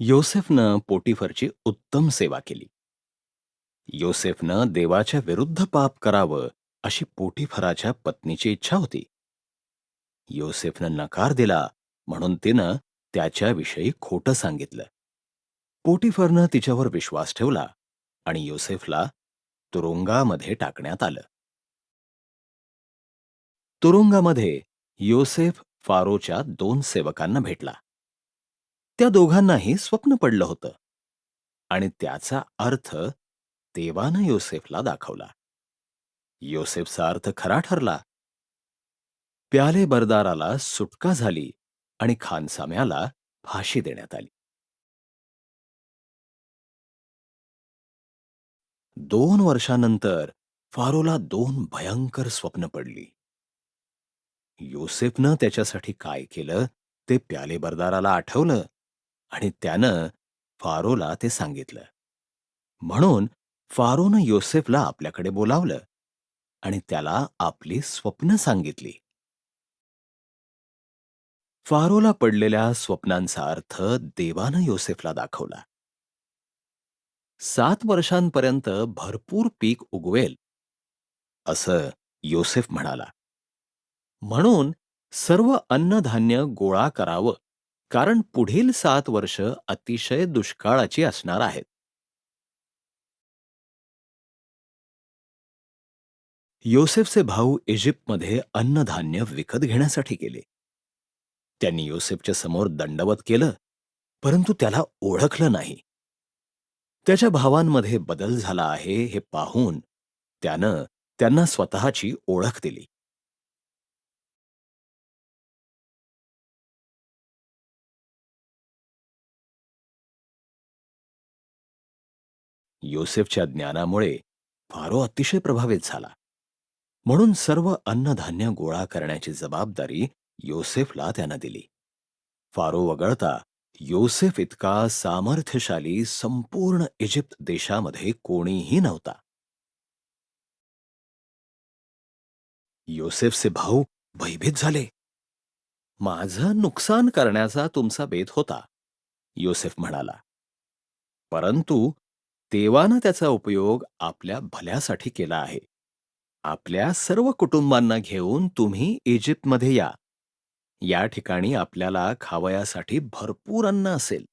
योसेफनं पोटिफरची उत्तम सेवा केली. योसेफनं देवाच्या विरुद्ध पाप करावं अशी पोटिफराच्या पत्नीची इच्छा होती. योसेफनं नकार दिला म्हणून तिनं त्याच्याविषयी खोटं सांगितलं. पोटिफरनं तिच्यावर विश्वास ठेवला आणि योसेफला तुरुंगामध्ये टाकण्यात आलं. तुरुंगामध्ये योसेफ फारोच्या दोन सेवकांना भेटला. त्या दोघांनाही स्वप्न पडलं होतं. आणि त्याचा अर्थ देवानं योसेफला दाखवला. योसेफचा अर्थ खरा ठरला. प्याले बरदाराला सुटका झाली आणि खानसाम्याला फाशी देण्यात आली. दोन वर्षानंतर फारोला दोन भयंकर स्वप्न पडली. योसेफनं त्याच्यासाठी काय केलं ते प्याले बरदाराला आठवलं. आणि त्यानं फारोला ते सांगितलं. म्हणून फारोनं योसेफला आपल्याकडे बोलावलं आणि त्याला आपली स्वप्न सांगितली. फारोला पडलेल्या स्वप्नांचा अर्थ देवानं योसेफला दाखवला. सात वर्षांपर्यंत भरपूर पीक उगवेल असं योसेफ म्हणाला. म्हणून सर्व अन्नधान्य गोळा करावं कारण पुढील सात वर्ष अतिशय दुष्काळाची असणार आहेत. योसेफचे भाऊ इजिप्तमध्ये अन्नधान्य विकत घेण्यासाठी गेले. त्यांनी योसेफच्या समोर दंडवत केलं परंतु त्याला ओळखलं नाही. त्याच्या भावांमध्ये बदल झाला आहे हे पाहून त्यानं त्यांना स्वतःची ओळख दिली. योसेफच्या ज्ञानामुळे फारो अतिशय प्रभावित झाला. म्हणून सर्व अन्नधान्य गोळा करण्याची जबाबदारी योसेफला त्यानं दिली. फारो वगळता योसेफ इतका सामर्थ्यशाली संपूर्ण इजिप्त देशामध्ये कोणीही नव्हता. योसेफचे भाऊ भयभीत झाले. माझं नुकसान करण्याचा तुमचा बेत होता योसेफ म्हणाला. परंतु देवानं त्याचा उपयोग आपल्या भल्यासाठी केला आहे. आपल्या सर्व कुटुंबांना घेऊन तुम्ही इजिप्तमध्ये या. या ठिकाणी आपल्याला खावयासाठी भरपूर अन्न असेल.